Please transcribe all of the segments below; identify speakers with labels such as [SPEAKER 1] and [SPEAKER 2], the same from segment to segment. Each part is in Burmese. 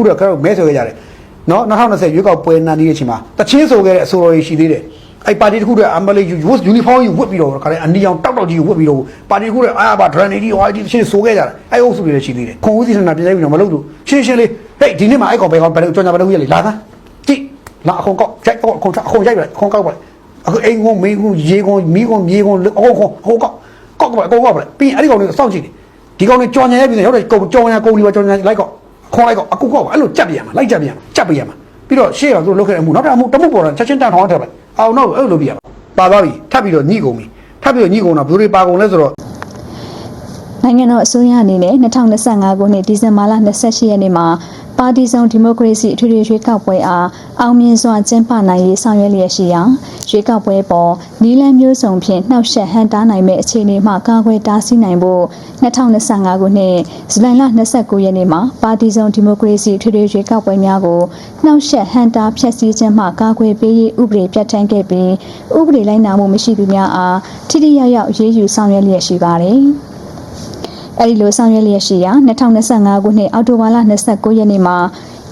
[SPEAKER 1] ခုတော့ကတော့မဲဆိုခဲ့ကြတယ်နော်2020ရွေးကောက်ပွဲနာနေတဲ့အချိန်မှာတချင်းဆိုခဲ့တဲ့အဆိုတော်ကြီးရှိသေးတယ်အဲ့ပါတီတစ်ခုတည်းအမလေးယူယူနီဖောင်းကြီးဝတ်ပြီးတော့ခါတဲ့အနီအောင်တောက်တောက်ကြီးဝတ်ပြီးတော့ပါတီတစ်ခုတည်းအာဘာဒရန်နေဒီဟိုဒီတချင်းဆိုခဲ့ကြတယ်အဲ့အုပ်စုတွေလည်းရှိသေးတယ်ခွန်ဦးစီထနာပြင်လိုက်ပြီးတော့မလုပ်လို့ရှင်းရှင်းလေးဟေးဒီနေ့မှာအဲ့ကောင်ဘယ်ကောင်ဘယ်ကြောင်ညာဘယ်လိုကြီးလေလာသားကြည့်လာအခုကောက်ကြိုက်အခုအခုရိုက်လိုက်အခုကောက်ပါအခုအိမ်ကုန်းမင်းကုန်းရေကုန်းမီးကုန်းမြေကုန်းအခုခုဟိုကောက်ကောက်ပါကောက်ပါပြီးအဲ့ဒီကောင်တွေစောင့်ကြည့်ဒီကောင်တွေကြောင်ညာရပြီးရောက်တယ်ကုန်းကြောင်ညာကုန်းဒီပါကြောင်ညာလိုက်ကောက် ခေါ်လိုက်ကောအခုကောက်အဲ့လိုကြက်ပြရမှာလိုက်ကြက်ပြရမှာကြက်ပြရမှာပြီးတော့ရှေ့ကသူလုတ်ခဲ့တဲ့အမှုနောက်တစ်အမှုတမှုပေါ်တာချက်ချင်းတန်ထောင်းထည့်လိုက်အောင်တော့အဲ့လိုပြရမှာပါသွားပြီထပ်ပြီးတော့ညှိကုန်ပြီထပ်ပြီးတော့ညှိကုန်တော့ဘယ်လိုတွေပါကုန်လဲဆိုတော့
[SPEAKER 2] နိုင်ငံတော်အစိုးရအနေနဲ့2025ခုနှစ်ဒီဇင်ဘာလ28ရက်နေ့မှာပါတီစုံဒီမိုကရေစီအထွေထွေရွေးကောက်ပွဲအားအောင်မြင်စွာကျင်းပနိုင်ရေးဆောင်ရွက်လျက်ရှိရာရွေးကောက်ပွဲပေါ်နီလန်းမျိုးစုံဖြင့်နှောက်ယှက်ဟန်တားနိုင်မဲ့အခြေအနေမှကာကွယ်တားဆီးနိုင်ဖို့2025ခုနှစ်ဇူလိုင်လ29ရက်နေ့မှာပါတီစုံဒီမိုကရေစီအထွေထွေရွေးကောက်ပွဲများကိုနှောက်ယှက်ဟန်တားဖျက်ဆီးခြင်းမှကာကွယ်ပေးရေးဥပဒေပြဋ္ဌာန်းခဲ့ပြီးဥပဒေလိုက်နာမှုမရှိသူများအားထိထိရောက်ရောက်အရေးယူဆောင်ရွက်လျက်ရှိပါတယ်။ အဲဒီလိုဆောင်ရွက်လျက်ရှိရာ2025ခုနှစ်အောက်တိုဘာလ29ရက်နေ့မှာ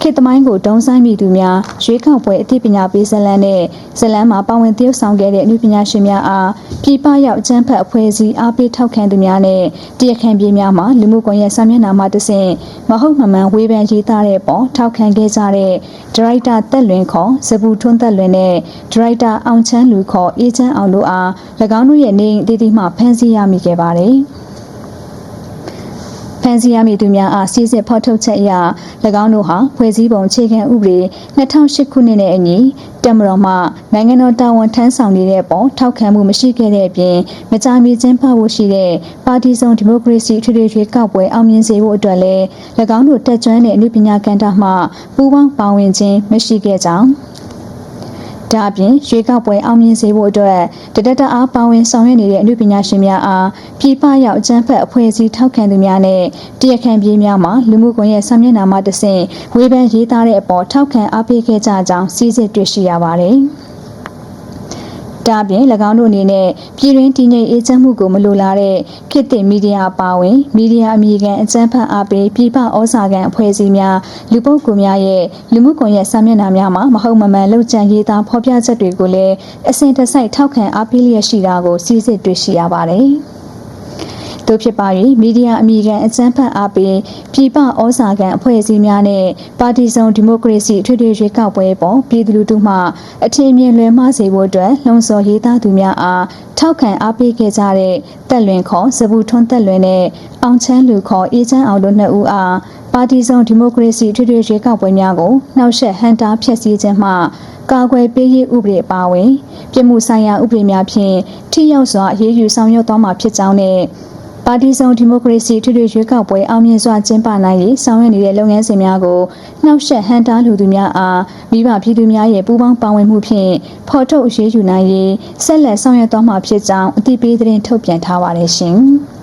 [SPEAKER 2] ခေတ်သမိုင်းကိုဒုံဆိုင်မိသူများရွေးကောက်ပွဲအသိပညာပေးဇလန်းနဲ့ဇလန်းမှာပါဝင်သရုပ်ဆောင်ခဲ့တဲ့အမှုပညာရှင်များအားပြည်ပရောက်အကျန်းဖက်အဖွဲ့အစည်းအားပေးထောက်ခံသူများနဲ့တရားခံပြည်များမှာလူမှုကွန်ရက်စာမျက်နှာမှာတဆင့်မဟုတ်မမှန်ဝေဖန်ရေးသားတဲ့ပေါ်ထောက်ခံခဲ့ကြတဲ့ဒရိုက်တာတက်လွင်ခေါ်ဇပူထွန်းတက်လွင်နဲ့ဒရိုက်တာအောင်ချမ်းလူခေါ်အေးချမ်းအောင်တို့အား၎င်းတို့ရဲ့နေအိမ်အသီးသီးမှဖမ်းဆီးရမိခဲ့ပါတယ်။ ဖန်စီရမည်သူများအားစီစစ်ဖော်ထုတ်ချက်အရ၎င်းတို့ဟာဖွဲ့စည်းပုံအခြေခံဥပဒေ2008ခုနှစ်နဲ့အညီတက်မတော်မှနိုင်ငံတော်တာဝန်ထမ်းဆောင်နေတဲ့ပေါ်ထောက်ခံမှုမရှိခဲ့တဲ့အပြင်မကြာမီကျင်းပဖို့ရှိတဲ့ပါတီစုံဒီမိုကရေစီထွေထွေရွေးကောက်ပွဲအောင်မြင်စေဖို့အတွက်လည်း၎င်းတို့တက်ကြွတဲ့အမှုပညာကဏ္ဍမှပူးပေါင်းပါဝင်ခြင်းမရှိခဲ့ကြောင်း ဒါအပြင်ရွေးကောက်ပွဲအောင်မြင်စေဖို့အတွက်တဒတအားပါဝင်ဆောင်ရွက်နေတဲ့အမှုပညာရှင်များအားပြည်ပရောက်အကြမ်းဖက်အဖွဲ့အစည်းထောက်ခံသူများနဲ့တရားခံပြေးများမှလူမှုကွန်ရက်ဆာမျက်နှာမှာတဆင့်ဝေဖန်ရေးသားတဲ့အပေါ်ထောက်ခံအားပေးခဲ့ကြကြောင်းစီစစ်တွေ့ရှိရပါတယ်။ ဒါအပြင်၎င်းတို့အနေနဲ့ပြည်တွင်းတည်ငြိမ်အေးချမ်းမှုကိုမလိုလားတဲ့ခေတ်သစ်မီဒီယာအပါအဝင်မီဒီယာအမည်ခံအကြမ်းဖက်အားပေးပြည်ပဩဇာခံအဖွဲ့အစည်းများလူပုဂ္ဂိုလ်များရဲ့လူမှုကွန်ရက်စာမျက်နှာများမှာမဟုတ်မမှန်လှုပ်ကြံရေးသားဖော်ပြချက်တွေကိုလည်းအစဉ်တစိုက်ထောက်ခံအားပေးလျက်ရှိတာကိုစီစစ်တွေ့ရှိရပါတယ်။ တို့ဖြစ်ပါ၍မီဒီယာအမိခံအကြမ်းဖက်အားပေးပြည်ပဩဇာခံအဖွဲ့အစည်းများနဲ့ပါတီစုံဒီမိုကရေစီထွေထွေရွေးကောက်ပွဲပေါ်ပြည်သူလူထုမှအထင်မြင်လွယ်မှားစေဖို့အတွက်လှုံ့ဆော်ရေးသားသူများအားထောက်ခံအားပေးခဲ့ကြတဲ့တက်လွင်ခေါ်ဇဘူးထွန်းတက်လွင်နဲ့အောင်ချမ်းလူခေါ်အေးချမ်းအောင်တို့နှစ်ဦးအားပါတီစုံဒီမိုကရေစီထွေထွေရွေးကောက်ပွဲများကိုနှောက်ယှက်ဟန်တာဖျက်ဆီးခြင်းမှကာကွယ်ပေးရေးဥပဒေအပါအဝင် ပြည်မှုဆိုင်ရာဥပဒေများဖြင့်ထိရောက်စွာအရေးယူဆောင်ရွက်သွားမှာဖြစ်ကြောင်းနဲ့ ပါတီစုံဒီမိုကရေစီထွေထွေရွေးကောက်ပွဲအောင်မြင်စွာကျင်းပနိုင်ရေးဆောင်ရွက်နေတဲ့လုပ်ငန်းစဉ်များကိုနှောက်ယှက်ဟန်တာလူသူများအားမိဘပြည်သူများရဲ့ပူးပေါင်းပါဝင်မှုဖြင့်ဖော်ထုတ်အရေးယူနိုင်ရေးဆက်လက်ဆောင်ရွက်သွားမှာဖြစ်ကြောင်းအသိပေးသတင်းထုတ်ပြန်ထားပါတယ်ရှင်။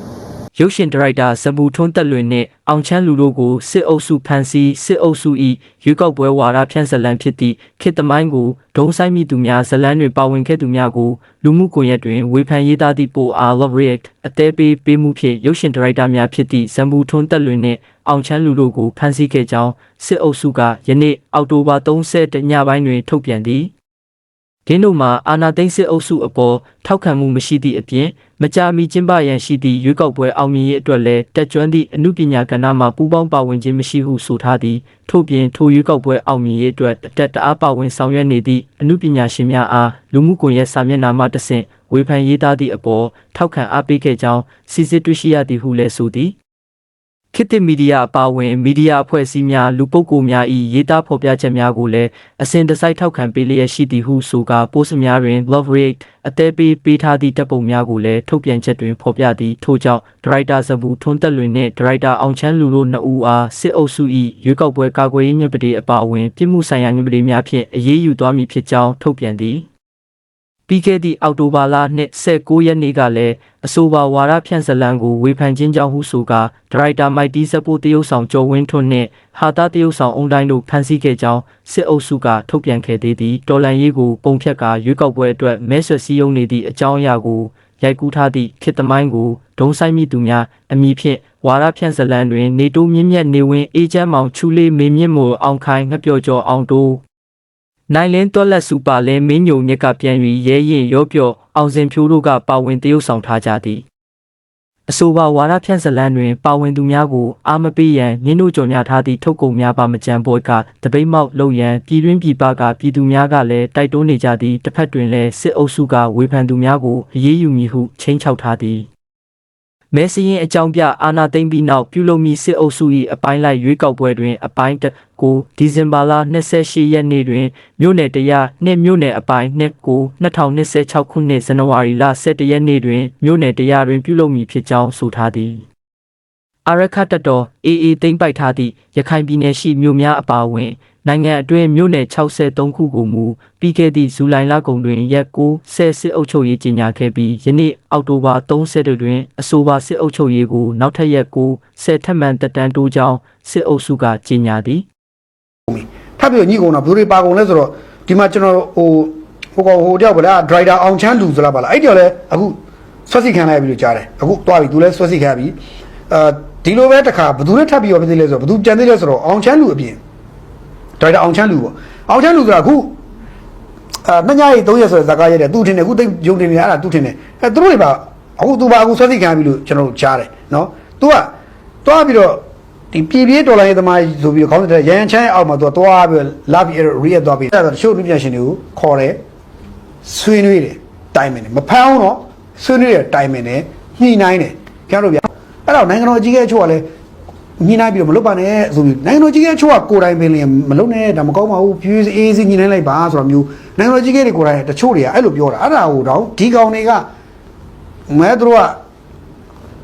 [SPEAKER 3] ရုပ်ရှင်ဒါရိုက်တာဇမူထွန်းတက်လွင်နှင့်အောင်ချမ်းလူတို့ကိုစစ်အုပ်စုဖမ်းဆီးစစ်အုပ်စု၏ရွေးကောက်ပွဲဝါဒဖြန့်ဇလံဖြစ်သည့်ခေတ်သမိုင်းကိုဒုံဆိုင်မိသူများဇလန်းတွင်ပါဝင်ခဲ့သူများကိုလူမှုကွန်ရက်တွင်ဝေဖန်ရေးသားသည့်ပိုအား Love React အသေးပေးပေးမှုဖြင့်ရုပ်ရှင်ဒါရိုက်တာများဖြစ်သည့်ဇမူထွန်းတက်လွင်နှင့်အောင်ချမ်းလူတို့ကိုဖမ်းဆီးခဲ့ကြောင်းစစ်အုပ်စုကယနေ့အောက်တိုဘာ30ညပိုင်းတွင်ထုတ်ပြန်သည် ဒင်းတို့မှာအာနာသိန်းစစ်အုပ်စုအပေါ်ထောက်ခံမှုမရှိသည့်အပြင်မကြာမီကျင်းပရန်ရှိသည့်ရွေးကောက်ပွဲအောင်မြင်ရေးအတွက်လည်းတက်ကြွသည့်အမှုပညာကဏ္ဍမှာပူးပေါင်းပါဝင်ခြင်းမရှိဟုဆိုထားသည်ထို့ပြင်ထိုရွေးကောက်ပွဲအောင်မြင်ရေးအတွက်အတက်တအားပါဝင်ဆောင်ရွက်နေသည့်အမှုပညာရှင်များအားလူမှုကွန်ရက်စာမျက်နှာမှတဆင့်ဝေဖန်ရေးသားသည့်အပေါ်ထောက်ခံအားပေးခဲ့ကြောင်းစီစစ်တွေ့ရှိရသည်ဟုလည်းဆိုသည် ခေတ်သစ်မီဒီယာအပါအဝင်မီဒီယာအဖွဲ့အစည်းများလူပုဂ္ဂိုလ်များ၏ရေးသားဖော်ပြချက်များကိုလည်းအစဉ်တစိုက်ထောက်ခံပေးလျက်ရှိသည်ဟုဆိုကာပို့စ်များတွင် love rate အသေးပေးပေးထားသည့်တပ်ပုံများကိုလည်းထုတ်ပြန်ချက်တွင်ဖော်ပြသည်ထို့ကြောင့်ဒရိုက်တာဇဘူထွန်းတက်လွင်နှင့်ဒရိုက်တာအောင်ချမ်းလူတို့နှစ်ဦးအားစစ်အုပ်စု၏ရွေးကောက်ပွဲကာကွယ်ရေးညွှန်ပဒေအပါအဝင်ပြည်မှုဆိုင်ရာညွှန်ပဒေများဖြင့်အရေးယူသွားမည်ဖြစ်ကြောင်းထုတ်ပြန်သည် ပြီးခဲ့သည့်အောက်တိုဘာလ29ရက်နေ့ကလည်းအဆိုပါဝါရဖြန့်ဇလံကိုဝေဖန်ခြင်းကြောင့်ဟုဆိုကာဒရိုက်တာမိုက်တီးစပိုတရုတ်ဆောင်ကျော်ဝင်းထွန်းနှင့်ဟာတာတရုတ်ဆောင်အုံတိုင်းတို့ဖမ်းဆီးခဲ့ကြောင်းစစ်အုပ်စုကထုတ်ပြန်ခဲ့သေးသည်တော်လန်ရေးကိုပုံဖြတ်ကာရွေးကောက်ပွဲအတွက်မဲဆွယ်စည်းရုံးနေသည့်အကြောင်းအရာကိုရိုက်ကူးထားသည့်ခေတ်သမိုင်းကိုဒုံဆိုင်မိသူများအမည်ဖြင့်ဝဝါရဖြန့်ဇလန်တွင် နေတိုးမြင့်မြတ်နေဝင်အေဂျင့်မောင်ချူလေးမေမြင့်မို့အောင်ခိုင်ငှက်ပျော်ကျော်အောင်တိုး နိုင်လင်းတွက်လက်စူပါလဲမင်းညုံမြက်ကပြန်၍ရဲရင်ရောပြော့အောင်စင်ဖြိုးတို့ကပါဝင်တရုတ်ဆောင်ထားကြသည်အဆိုပါဝါရဖြန့်ဇလန်းတွင် ပါဝင်သူများကိုအာမပေးရန်မြင်းတို့ကြော်ညာထားသည့်ထုတ်ကုန်များပါမကြံဘောကတပိတ်မောက်လုံရန်ပြည်တွင်းပြည်ပကပြည်သူများကလည်းတိုက်တွန်းနေကြသည့်တစ်ဖက်တွင်လည်းစစ်အုပ်စုကဝေဖန်သူများကိုအရေးယူမည်ဟုချိန်ချောက်ထားသည် မဲစရင်အကြောင်းပြအာနာသိမ့်ပြီးနောက်ပြုလုပ်မည့်စစ်အုပ်စု၏အပိုင်းလိုက်ရွေးကောက်ပွဲတွင်အပိုင်းတစ်ကိုဒီဇင်ဘာလ28ရက်နေ့တွင်မြို့နယ်တရနှင့်မြို့နယ်အပိုင်းနှစ်ကို2026ခုနှစ်ဇန်နဝါရီလ17ရက်နေ့တွင်မြို့နယ်တရတွင်ပြုလုပ်မည်ဖြစ်ကြောင်းဆိုထားသည်အာရခတ်တပ်တော် AA သိမ်းပိုက်ထားသည့်ရခိုင်ပြည်နယ်ရှိမြို့များအပါအဝင် နိုင်ငံအတွင်းမြို့နယ်63ခုကိုမူပြီးခဲ့သည့်ဇူလိုင်လကုန်တွင်ရက်9ဆယ်စစ်အုပ်ချုပ်ရေးကြီးညာခဲ့ပြီးယနေ့အောက်တိုဘာ30တွင်အဆိုပါစစ်အုပ်ချုပ်ရေးကိုနောက်ထပ်ရက်9ဆယ်ထပ်မံတက်တန်းတိုးကြောင်းစစ်အုပ်စုကကြီးညာသည်
[SPEAKER 1] ထပ်ပြီးတော့ညီကုန်တော့ဘယ်သူတွေပါကုန်လဲဆိုတော့ဒီမှာကျွန်တော်ဟိုဟိုကောင်ဟိုတယောက်ဗလားဒရိုက်တာအောင်ချမ်းလူဆိုလားပါလားအဲ့တယောက်လဲအခုဆွတ်စီခံလိုက်ပြီလို့ကြားတယ်အခုသွားပြီသူလဲဆွတ်စီခံပြီအာဒီလိုပဲတစ်ခါဘယ်သူလဲထပ်ပြီးတော့ဖြစ်သေးလဲဆိုတော့ဘယ်သူကြံသေးလဲဆိုတော့အောင်ချမ်းလူအပြင် ဒရိုက်တာအောင်ချမ်းလူပေါ့အောင်ချမ်းလူဆိုတာအခုအာနှစ်ညရီ3ရက်ဆိုတဲ့ဇာကားရက်တယ်သူထင်တယ်အခုသိယုံတင်နေအဲ့ဒါသူထင်တယ်အဲသူတို့တွေပါအခုသူပါအခုဆွတ်စီခံပြီလို့ကျွန်တော်တို့ကြားတယ်နော်သူကသွားပြီးတော့ဒီပြည်ပြေးဒေါ်လာရေးသမားဆိုပြီးတော့ခေါင်းတဲ့ရန်ချမ်းအောက်မှာသူကသွားပြီးတော့လာပြီးအဲ့ရီရက်သွားပြီးအဲ့ဒါတချို့လူပြန်ရှင်တွေကိုခေါ်တယ်ဆွေးနွေးတယ်တိုင်မင်တယ်မဖမ်းအောင်တော့ဆွေးနွေးတယ်တိုင်မင်တယ်ညှိနှိုင်းတယ်ကျွန်တော်တို့ဗျအဲ့တော့နိုင်ငံတော်အကြီးအကဲအချို့ကလည်း ညှိနှိုင်းပြီးတော့မလုပ်ပါနဲ့ဆိုပြီးနိုင်ငံတော်အကြီးအကဲအချို့ကကိုယ်တိုင်ပင်လည်းမလုပ်နဲ့ဒါမကောင်းပါဘူးဖြည်းဖြည်းအေးအေးစီညှိနှိုင်းလိုက်ပါဆိုတော့မျိုးနိုင်ငံတော်အကြီးအကဲတွေကိုယ်တိုင်တချို့တွေကအဲ့လိုပြောတာအဲ့ဒါကိုတော့ဒီကောင်တွေကမဲသူတို့က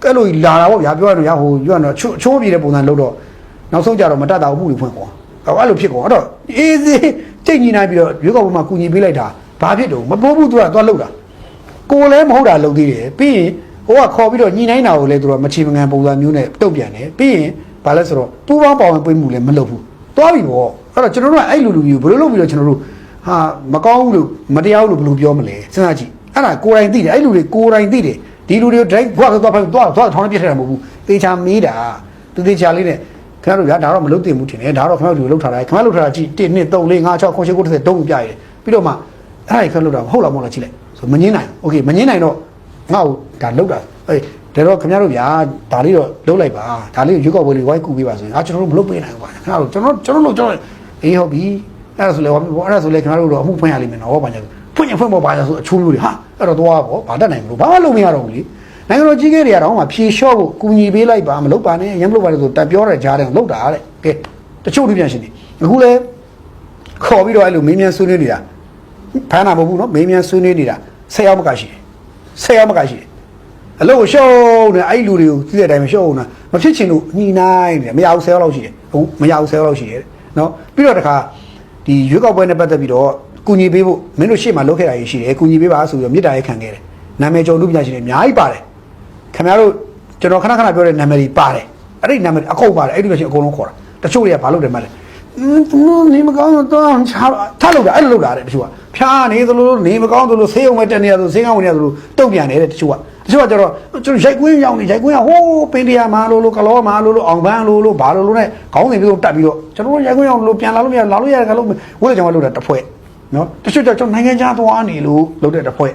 [SPEAKER 1] အဲ့လိုလာတာပေါ့ဗျာပြောရတော့ရဟိုပြောရတော့ချိုးချိုးပြေတဲ့ပုံစံလုပ်တော့နောက်ဆုံးကြတော့မတတ်တာဘူးတွေဖွင့်ကွာအဲ့လိုဖြစ်ကွာအဲ့တော့အေးစေးစိတ်ညီနိုင်ပြီးတော့ရွေးကောက်ပွဲမှာကူညီပေးလိုက်တာဘာဖြစ်တော့မပိုးဘူးသူကသွားလှုပ်တာကိုလည်းမဟုတ်တာလုပ်သေးတယ်ပြီးရင်ဟိုကခေါ်ပြီးတော့ညီနိုင်တာကိုလည်းသူကမချေမငံပုံစံမျိုးနဲ့တုတ်ပြန်တယ်ပြီးရင်ဘာလဲဆိုတော့ပူပေါင်းပေါဝင်ပေးမှုလည်းမလုပ်ဘူးသွားပြီပေါ့အဲ့တော့ကျွန်တော်တို့ကအဲ့လိုလူမျိုးဘယ်လိုလုပ်ပြီးတော့ကျွန်တော်တို့ဟာမကောင်းဘူးလို့မတရားဘူးလို့ဘယ်လိုပြောမလဲစဉ်းစားကြည့်အဲ့ဒါကိုယ်တိုင်သိတယ်အဲ့လူတွေကိုယ်တိုင်သိတယ် ဒီလူတွေကို direct ဘွားသွားဖိုင်သွားသွားထောင်းပြစ်ထည့်တာမဟုတ်ဘူးတေချာမေးတာသူတေချာလေးနဲ့ခင်ဗျားတို့ဗျာဒါတော့မလုပ်သင့်ဘူးထင်တယ်ဒါတော့ခင်ဗျားတို့လုပ်ထားတာခင်ဗျားလုပ်ထားတာကြည့်1 2 3 4 5 6 9 10 9 10တုံးပြရတယ်ပြီးတော့မှအဲ့ဒါခင်ဗျားလုပ်တာဟုတ်လားမဟုတ်လားကြည့်လိုက်ဆိုမငင်းနိုင်โอเคမငင်းနိုင်တော့ ငါ့ကိုဒါလုပ်တာအေးဒါတော့ခင်ဗျားတို့ဗျာဒါလေးတော့လုပ်လိုက်ပါဒါလေးကိုရွေးကောက်ပွဲလေးဝိုင်းကူပေးပါဆိုရင်အာကျွန်တော်တို့မလုပ်ပေးနိုင်ဘူးပါခင်ဗျားတို့ကျွန်တော်ကျွန်တော်တို့ကျွန်တော်အေးဟုတ်ပြီအဲ့ဒါဆိုလေဟောအဲ့ဒါဆိုလေခင်ဗျားတို့တော့အမှုဖွင့်ရလိမ့်မယ်နော်ဘာညာဖွင့်ရင်ဖွင့်ဖို့ပါညာဆိုအချိုးမျိုးတွေဟာအဲ့တော့သွားပေါ့ဘာတတ်နိုင်မလို့ဘာမှလုပ်မရတော့ဘူးလေနိုင်ငံတော်ကြီးကဲတွေကတော့မှဖြေလျှော့ဖို့ကူညီပေးလိုက်ပါမလုပ်ပါနဲ့ရမ်းမလုပ်ပါနဲ့ဆိုတက်ပြောတဲ့ကြားတယ်လုပ်တာတဲ့ကဲတချို့လူပြန်ရှင်နေအခုလဲခေါ်ပြီးတော့အဲ့လိုမင်းမြန်ဆွေးနွေးနေတာဖမ်းတာမဟုတ်ဘူးနော်မင်းမြန်ဆွေးနွေးနေတာ၁၀ယောက်မကရှိတယ် ၁၀ယောက်မကရှိတယ်အလို့ရှုံးနေအဲ့လူတွေကိုသိတဲ့အတိုင်းမရှုံးနေတာမဖြစ်ချင်လို့ညှိနှိုင်းနေတယ်မရဘူး၁၀ယောက်လောက်ရှိတယ်ဟုတ်မရဘူး၁၀ယောက်လောက်ရှိတယ်နော်ပြီးတော့တခါဒီရွေးကောက်ပွဲနဲ့ပတ်သက်ပြီးတော့ကူညီပေးဖို့မင်းတို့ရှေ့မှာလုပ်ခဲ့တာရှိတယ်ကူညီပေးပါဆိုပြီးတော့မြစ်တာရေးခံခဲ့တယ်နာမည်ကျော်လူပညာရှင်တွေအများကြီးပါတယ်ခင်ဗျားတို့ကျွန်တော်ခဏခဏပြောတဲ့နာမည်တွေပါတယ်အဲ့ဒီနာမည်အကုန်ပါတယ်အဲ့ဒီလိုရှိအကုန်လုံးခေါ်တာတချို့တွေကဘာလုပ်တယ်မလဲอืม သူနေမကောင်းတော့ချာထားလို့တာအဲ့လိုလုပ်တာတဲ့တချို့ကဖြားနေသလိုနေမကောင်းသလိုဆေးုံမဲ့တက်နေရသလိုဆေးကောင်းဝင်နေရသလိုတုတ်ပြန်နေတဲ့တချို့ကတချို့ကကျတော့ကျွန်တော်ရိုက်ကွင်းရောက်နေရိုက်ကွင်းကဟိုးပင်တရားမာလို့လို့ကလောမာလို့လို့အောင်ပန်းလို့လို့ဘာလို့လို့နဲ့ခေါင်းစဉ်ပြီးတော့တက်ပြီးတော့ကျွန်တော်ရိုက်ကွင်းရောက်လို့ပြန်လာလို့မရလာလို့ရတယ်ကလို့ဝိလေကြောင့်လုပ်တာတစ်ဖွဲ့နော်တချို့ကျတော့ကျွန်တော်နိုင်ငံခြားသွားနေလို့လုပ်တဲ့တစ်ဖွဲ့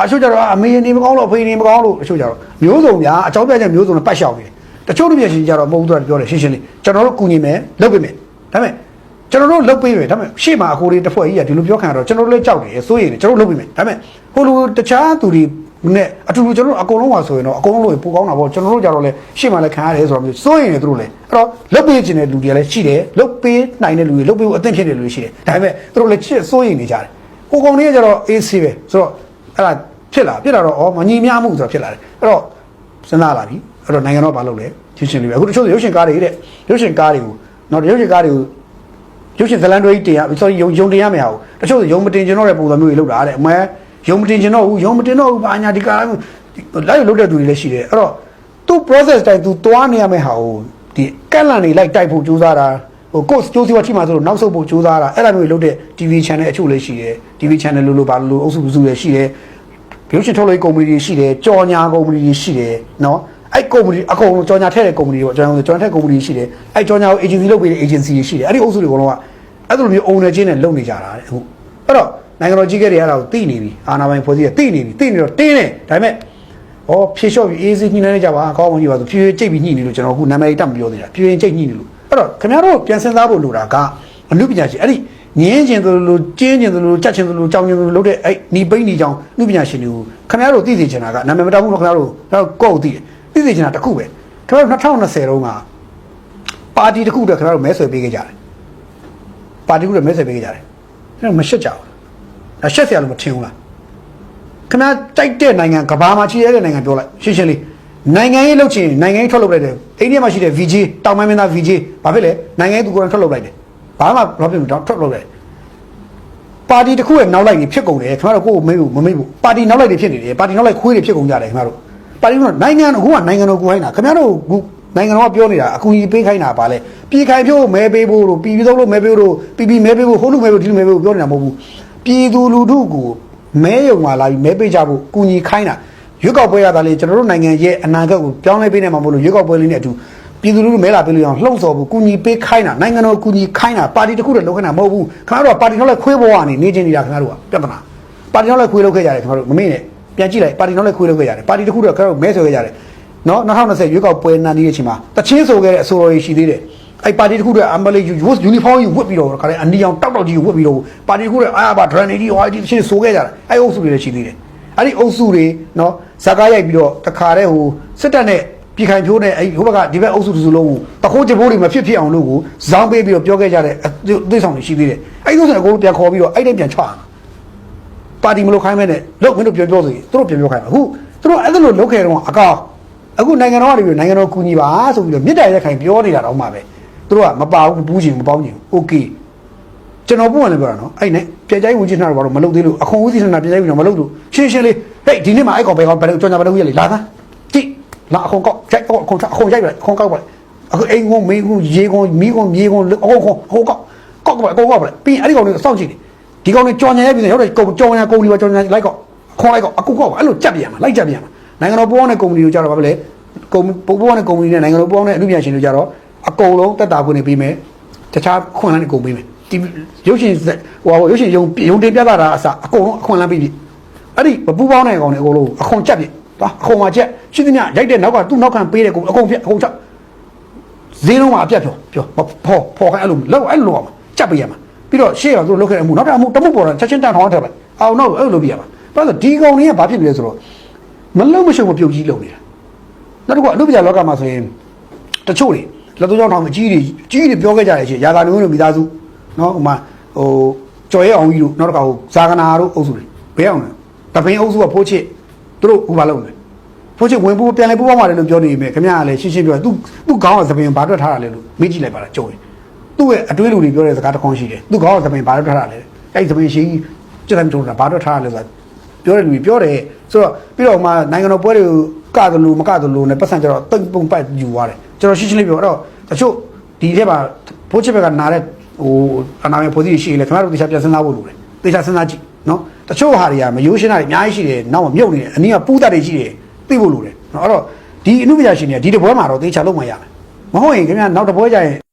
[SPEAKER 1] အချို့ကျတော့အမေနေမကောင်းလို့အဖေနေမကောင်းလို့အချို့ကျတော့မျိုးစုံများအကြောင်းပြချက်မျိုးစုံနဲ့ပတ်လျှောက်နေတယ်တချို့လူပြရှင်ကျတော့မဟုတ်ဘူးသူကပြောတယ်ရှင်းရှင်းလေးကျွန်တော်တို့ကူညီမယ်လုပ်ပေးမယ် ဒါပေမဲ့ကျွန်တော်တို့လုပ်ပေးမယ်ဒါပေမဲ့ရှေ့မှာအကိုတွေတစ်ဖွဲ့ကြီးကဒီလိုပြောခံရတော့ကျွန်တော်တို့လည်းကြောက်တယ်စိုးရိမ်တယ်ကျွန်တော်တို့လုပ်ပေးမယ်ဒါပေမဲ့ဟိုလိုတခြားသူတွေနဲ့အတူတူကျွန်တော်တို့အကုန်လုံးပါဆိုရင်တော့အကုန်လုံးလို့ပိုကောင်းတာပေါ့ကျွန်တော်တို့ကြတော့လေရှေ့မှာလည်းခံရတယ်ဆိုတော့မျိုးစိုးရိမ်တယ်သူတို့လည်းအဲ့တော့လုပ်ပေးခြင်းတဲ့လူတွေလည်းရှိတယ်လုပ်ပေးနိုင်တဲ့လူတွေလုပ်ပေးဖို့အသင့်ဖြစ်တဲ့လူတွေရှိတယ်ဒါပေမဲ့သူတို့လည်းချစ်စိုးရိမ်နေကြတယ်ဟိုကောင်တွေကကျတော့ AC ပဲဆိုတော့အဲ့ဒါဖြစ်လာဖြစ်လာတော့ဩမညီမျှမှုဆိုတော့ဖြစ်လာတယ်အဲ့တော့စဉ်းစားလာပြီအဲ့တော့နိုင်ငံတော်ဘာလုပ်လဲရှင်းရှင်းလေးပဲအခုတချို့ရုပ်ရှင်ကားတွေတဲ့ရုပ်ရှင်ကားတွေကို နော်ရုပ်ရှင်ကားတွေကိုရုပ်ရှင်ဇလန်တွေတင်ရ sorry ယုံယုံတင်ရမရဘူးတချို့ယုံမတင်ကျင်တော့တဲ့ပုံစံမျိုးတွေလောက်တာတဲ့အမဲယုံမတင်ကျင်တော့ဘူးယုံမတင်တော့ဘူးဘာညာဒီကားလိုက်လုပ်တဲ့သူတွေလည်းရှိတယ်အဲ့တော့သူ process တိုင်းသူတွားနေရမယ့်ဟာကိုဒီကက်လန်တွေလိုက်တိုက်ဖို့ကြိုးစားတာဟိုကို့ကြိုးစီဝါချိမှာဆိုတော့နောက်ဆုတ်ဖို့ကြိုးစားတာအဲ့ဒါမျိုးတွေလုပ်တဲ့ TV channel အချို့လည်းရှိတယ် TV channel လို့လို့ဘာလို့လို့အုပ်စုစုလည်းရှိတယ်ရုပ်ရှင်ထုတ်လုပ်ရေးကုမ္ပဏီတွေရှိတယ်ကြော်ညာကုမ္ပဏီတွေရှိတယ်နော် အဲ့ကုမ္ပဏီအကုန်လုံးကြော်ညာထည့်တဲ့ကုမ္ပဏီပေါ့ကျွန်တော်ကြော်ညာထည့်ကုမ္ပဏီရှိတယ်အဲ့ကြော်ညာကို agency လုပ်ပေးတဲ့ agency တွေရှိတယ်အဲ့ဒီအုပ်စုတွေအကုန်လုံးကအဲ့လိုမျိုး owner ချင်းနဲ့လုပ်နေကြတာတဲ့အခုအဲ့တော့နိုင်ငံတော်ကြီးကတွေအဲ့ဒါကိုသိနေပြီအာဏာပိုင်ဖွဲ့စည်းရသိနေပြီသိနေတော့တင်းတယ်ဒါပေမဲ့ဩဖြေလျှော့ပြီး easy ညှိနှိုင်းနေကြပါအကောင်းမှညှိပါဆိုဖြည်းဖြည်းကြိတ်ပြီးညှိနေလို့ကျွန်တော်အခုနာမည်တက်မပြောသေးတာဖြည်းဖြည်းကြိတ်ညှိနေလို့အဲ့တော့ခင်ဗျားတို့ပြန်စဉ်းစားဖို့လိုတာကအမှုပညာရှင်အဲ့ဒီငင်းကျင်သလိုကျင်းကျင်သလိုကြက်ကျင်သလိုကြောင်ကျင်သလိုလုပ်တဲ့အဲ့နီပိန်းနီကြောင်အမှုပညာရှင်တွေကိုခင်ဗျားတို့သိစေချင်တာကနာမည်မတောက်ဘူးလို့ခင်ဗျားတို့တော့ကိုယ့်ကိုသိတယ် သိသိချင်တာတစ်ခုပဲကျွန်တော်2020တုန်းကပါတီတစ်ခုအတွက်ကျွန်တော်မဲဆွယ်ပေးခဲ့ကြတယ်ပါတီတစ်ခုအတွက်မဲဆွယ်ပေးခဲ့ကြတယ်ကျွန်တော်မရှက်ကြဘူးဒါရှက်စရာလို့မထင်ဘူးလားခင်ဗျားတိုက်တဲ့နိုင်ငံကဘာမှာချီရတဲ့နိုင်ငံပြောလိုက်ရှင်းရှင်းလေးနိုင်ငံရေးလုပ်ချင်နိုင်ငံရေးထွက်လုပ်လိုက်တယ်အိန္ဒိယမှာရှိတဲ့ VJ တောင်ပိုင်းမင်းသား VJ ဘာဖြစ်လဲနိုင်ငံရေးသူကိုယ်တိုင်ထွက်လုပ်လိုက်တယ်ဘာမှဘာဖြစ်မတောင်းထွက်လုပ်လိုက်ပါတီတစ်ခုရဲ့နောက်လိုက်နေဖြစ်ကုန်တယ်ခင်ဗျားတို့ကိုယ်မေးဘူးမမေးဘူးပါတီနောက်လိုက်တွေဖြစ်နေတယ်ပါတီနောက်လိုက်ခွေးတွေဖြစ်ကုန်ကြတယ်ခင်ဗျားတို့ ပါတီကနိုင်ငံအခုကနိုင်ငံတော်ကိုခိုင်းတာခင်ဗျားတို့ခုနိုင်ငံတော်ကပြောနေတာအကူအညီပေးခိုင်းတာပါလေပြည်ခိုင်ဖြိုးမဲပေးဖို့လို့ပြည်ပြီးသုံးလို့မဲပေးဖို့လို့ပြည်ပြည်မဲပေးဖို့ဟိုလူမဲပေးဖို့ဒီလူမဲပေးဖို့ပြောနေတာမဟုတ်ဘူးပြည်သူလူထုကိုမဲယုံမှာလာပြီးမဲပေးကြဖို့ကူညီခိုင်းတာရွက်ကောက်ပွဲရတာလေကျွန်တော်တို့နိုင်ငံရဲ့အနာဂတ်ကိုပြောင်းလဲပေးနေမှာမဟုတ်လို့ရွက်ကောက်ပွဲလေးနဲ့အတူပြည်သူလူထုမဲလာပေးလို့ရအောင်လှုံ့ဆော်ဖို့ကူညီပေးခိုင်းတာနိုင်ငံတော်ကူညီခိုင်းတာပါတီတစ်ခုတည်းလုပ်ခိုင်းတာမဟုတ်ဘူးခင်ဗျားတို့ကပါတီနောက်လိုက်ခွေးဘဝကနေနေချင်းနေတာခင်ဗျားတို့ကပြဿနာပါတီနောက်လိုက်ခွေးလုပ်ခဲ့ကြတယ်ခင်ဗျားတို့မမေ့နဲ့ ပြန်ကြည့်လိုက်ပါတီနောက်လိုက်ခွေးလုပ်ခဲ့ကြတယ်ပါတီတစ်ခုတည်းခင်ဗျားတို့မဲဆွယ်ခဲ့ကြတယ်နော်2020ရွက်ကောက်ပွဲနာနေတဲ့အချိန်မှာတချင်းဆိုခဲ့တဲ့အဆိုတော်ကြီးရှိသေးတယ်အဲ့ပါတီတစ်ခုတည်းအမလေးယူယူနီဖောင်းယူဝတ်ပြီးတော့ခါတဲ့အန်ဒီအောင်တောက်တောက်ကြီးဝတ်ပြီးတော့ပါတီတစ်ခုတည်းအာဘာဒရန်နီဒီဟိုအဒီတချင်းဆိုခဲ့ကြတာအဲ့အုပ်စုတွေလည်းရှိသေးတယ်အဲ့ဒီအုပ်စုတွေနော်ဇက်ကားရိုက်ပြီးတော့တခါတည်းဟိုစစ်တပ်နဲ့ပြည်ခိုင်ဖြိုးနဲ့အဲ့ဟိုဘက်ကဒီဘက်အုပ်စုတစ်စုလုံးကိုတခိုးကြိုးတွေမဖြစ်ဖြစ်အောင်လို့ကိုဇောင်းပေးပြီးတော့ပြောခဲ့ကြတဲ့အသိဆောင်တွေရှိသေးတယ်အဲ့ဒီဥစ္စာကိုပြန်ခေါ်ပြီးတော့အဲ့ဒီပြန်ချအောင် ပါတီမလို့ခိုင်းမဲ့နဲ့လို့မင်းတို့ပြောပြောဆိုရင်သူတို့ပြန်ပြောခိုင်းမှာအခုသူတို့အဲ့ဒါလို့လုပ်ခဲ့တော့အကောက်အခုနိုင်ငံတော်ကနေပြီးနိုင်ငံတော်ကူညီပါဆိုပြီးတော့မြစ်တိုင်ရက်ခိုင်ပြောနေတာတော့မှပဲသူတို့ကမပါဘူးပူးချင်မပေါင်းချင်โอเค ကျွန်တော်ပုံမှန်လည်းပြောတာနော်အဲ့နဲ့ပြကြိုင်ဝင်ချင်းထားတော့ဘာလို့မလုပ်သေးလို့အခွန်ဦးစီးဌာနပြကြိုင်ဝင်တော့မလုပ်လို့ရှင်းရှင်းလေးဟေးဒီနေ့မှအဲ့ကောင်ပဲကောင်ဘယ်လိုကြောင်ကြဘယ်လိုရလေလာသားကြည့်လာအခွန်ကောက်ကြိုက်အခွန်အခွန်ရိုက်လိုက်အခွန်ကောက်ပါလေအခုအိမ်ကုန်မင်းကုန်ရေကုန်မီးကုန်မြေကုန်အခွန်ခွန်ဟိုကောက်ကောက်ပါအကုန်ကောက်ပါလေပြီးအဲ့ဒီကောင်တွေစောင့်ကြည့်တယ် ဒီကောင်တွေကြောင်ညာရိုက်ပြီးရောက်တယ်ကုန်ကြောင်ညာကုန်ဒီပါကြောင်ညာလိုက်ကောက်အခွန်လိုက်ကောက်အကူကောက်ပါအဲ့လိုကြက်ပြန်မှာလိုက်ကြက်ပြန်မှာနိုင်ငံတော်ပေါ်တဲ့ကုမ္ပဏီတို့ကြတော့ဘာလဲကုမ္ပဏီပေါ်တဲ့ကုမ္ပဏီနဲ့နိုင်ငံတော်ပေါ်တဲ့အမှုပြန်ရှင်တို့ကြတော့အကုန်လုံးတက်တာခွင့်နေပြီးမယ်တခြားခွင့်လန်းတွေကုန်ပေးမယ်ဒီရုပ်ရှင်ဇက်ဟိုဟာရုပ်ရှင်ယုံယုံတင်ပြတာအစားအကုန်လုံးအခွင့်လန်းပေးပြီအဲ့ဒီမပူပေါင်းတဲ့အကောင်တွေအကုန်လုံးအခွန်ကြက်ပြီသွားအခွန်မှာကြက်ရှိသမျှရိုက်တဲ့နောက်ကသူ့နောက်ခံပေးတဲ့ကုန်အကုန်ပြက်အကုန်ချက်ဈေးလုံးမှာအပြတ်ပြောပြောဖော်ဖော်ခိုင်းအဲ့လိုလောက်အဲ့လိုလောက်အောင်ကြက်ပေးရမှာ ပြီးတော့ရှေ့ကသူတို့လောက်ခဲ့တဲ့အမှုနောက်တစ်အမှုတမှုပေါ်တာချက်ချင်းတန်ထောင်းထည့်လိုက်အောင်နောက်အဲ့လိုပြရမှာဘာလို့ဒီကောင်တွေကဘာဖြစ်နေလဲဆိုတော့မလုံးမရှုံမပြုတ်ကြီးလုံနေတာနောက်တစ်ခုအလုပ်ပြလောကမှာဆိုရင်တချို့တွေလက်သုံးချောင်းထောင်အကြီးတွေအကြီးတွေပြောခဲ့ကြတယ်ချင်းရာဂာနုံတို့မိသားစုနော်ဟိုမှာဟိုကျော်ရဲအောင်ကြီးတို့နောက်တစ်ခါဟိုဇာကနာတို့အုပ်စုတွေဘယ်အောင်လဲတပင်းအုပ်စုကဖိုးချစ်သူတို့ဟိုဘာလုပ်လဲဖိုးချစ်ဝင်ပူပြန်လဲပူပေါင်းပါတယ်လို့ပြောနေပြီခင်ဗျားကလည်းရှင်းရှင်းပြောသူသူခေါင်းကသပင်းဘာတွက်ထားတာလဲလို့မေးကြည့်လိုက်ပါလားကြုံရင် သူ့ရဲ့အတွေးလူတွေပြောတဲ့စကားတစ်ခွန်းရှိတယ်သူခေါင်းကသပင်းဘာတွက်ထားတာလဲအဲ့ဒီသပင်းရှိစက်တယ်တုံးတာဘာတွက်ထားတာလဲဆိုတာပြောတဲ့လူတွေပြောတယ်ဆိုတော့ပြီးတော့မှနိုင်ငံတော်ပွဲတွေကိုကသလိုမကသလိုနဲ့ပတ်စံကြတော့တိတ်ပုံပတ်ယူသွားတယ်ကျွန်တော်ရှင်းရှင်းလေးပြောအဲ့တော့တချို့ဒီထဲမှာဖိုးချစ်ဘက်ကနားတဲ့ဟိုအနာမေဖိုးစီရှိလေခင်ဗျားတို့တေချာပြန်စဉ်းစားဖို့လိုတယ်တေချာစဉ်းစားကြည့်နော်တချို့ဟာတွေကမယိုးရှင်းတာတွေအများကြီးရှိတယ်နောက်မှမြုပ်နေတယ်အနည်းကပူးတတ်တွေရှိတယ်သိဖို့လိုတယ်နော်အဲ့တော့ဒီအမှုပညာရှင်တွေကဒီတပွဲမှာတော့တေချာလုပ်မှရမယ်မဟုတ်ရင်ခင်ဗျားနောက်တပွဲကျရင်